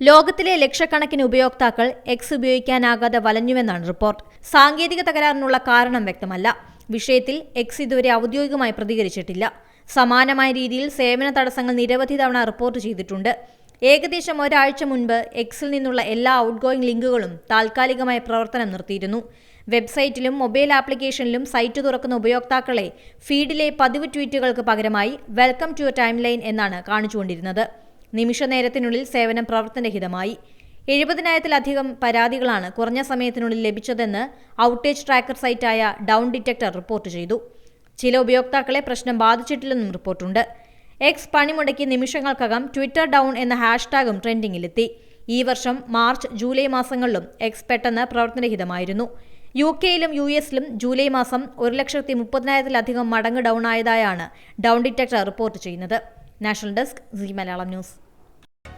ലോകത്തിലെ ലക്ഷക്കണക്കിന് ഉപയോക്താക്കൾ എക്സ് ഉപയോഗിക്കാനാകാതെ വലഞ്ഞുവെന്നാണ് റിപ്പോർട്ട്. സാങ്കേതിക തകരാറിനുള്ള കാരണം വ്യക്തമല്ല. വിഷയത്തിൽ എക്സ് ഇതുവരെ ഔദ്യോഗികമായി പ്രതികരിച്ചിട്ടില്ല. സമാനമായ രീതിയിൽ സേവന തടസ്സങ്ങൾ നിരവധി തവണ റിപ്പോർട്ട് ചെയ്തിട്ടുണ്ട്. ഏകദേശം ഒരാഴ്ച മുൻപ് എക്സിൽ നിന്നുള്ള എല്ലാ ഔട്ട്ഗോയിങ് ലിങ്കുകളും താൽക്കാലികമായി പ്രവർത്തനം നിർത്തിയിരുന്നു. വെബ്സൈറ്റിലും മൊബൈൽ ആപ്ലിക്കേഷനിലും സൈറ്റ് തുറക്കുന്ന ഉപയോക്താക്കളെ ഫീഡിലെ പതിവ് ട്വീറ്റുകൾക്ക് പകരമായി welcome to a timeline എന്നാണ് കാണിച്ചുകൊണ്ടിരുന്നത്. നിമിഷ നേരത്തിനുള്ളിൽ സേവനം പ്രവർത്തനരഹിതമായി. എഴുപതിനായിരത്തിലധികം പരാതികളാണ് കുറഞ്ഞ സമയത്തിനുള്ളിൽ ലഭിച്ചതെന്ന് ഔട്ടേജ് ട്രാക്കർ സൈറ്റായ ഡൗൺ ഡിറ്റക്ടർ റിപ്പോർട്ട് ചെയ്തു. ചില ഉപയോക്താക്കളെ പ്രശ്നം ബാധിച്ചിട്ടില്ലെന്നും റിപ്പോർട്ടുണ്ട്. എക്സ് പണിമുടക്കി നിമിഷങ്ങൾക്കകം ട്വിറ്റർ ഡൗൺ എന്ന ഹാഷ്ടാഗും ട്രെൻഡിങ്ങിലെത്തി. ഈ വർഷം മാർച്ച് ജൂലൈ മാസങ്ങളിലും എക്സ് പെട്ടെന്ന് പ്രവർത്തനരഹിതമായിരുന്നു. യു കെയിലും യു എസിലും ജൂലൈ മാസം ഒരു ലക്ഷത്തി മുപ്പതിനായിരത്തിലധികം മടങ്ങ് ഡൗൺ ആയതായാണ് ഡൗൺ ഡിറ്റക്ടർ റിപ്പോർട്ട് ചെയ്യുന്നത്. National desk Zee Malayalam news.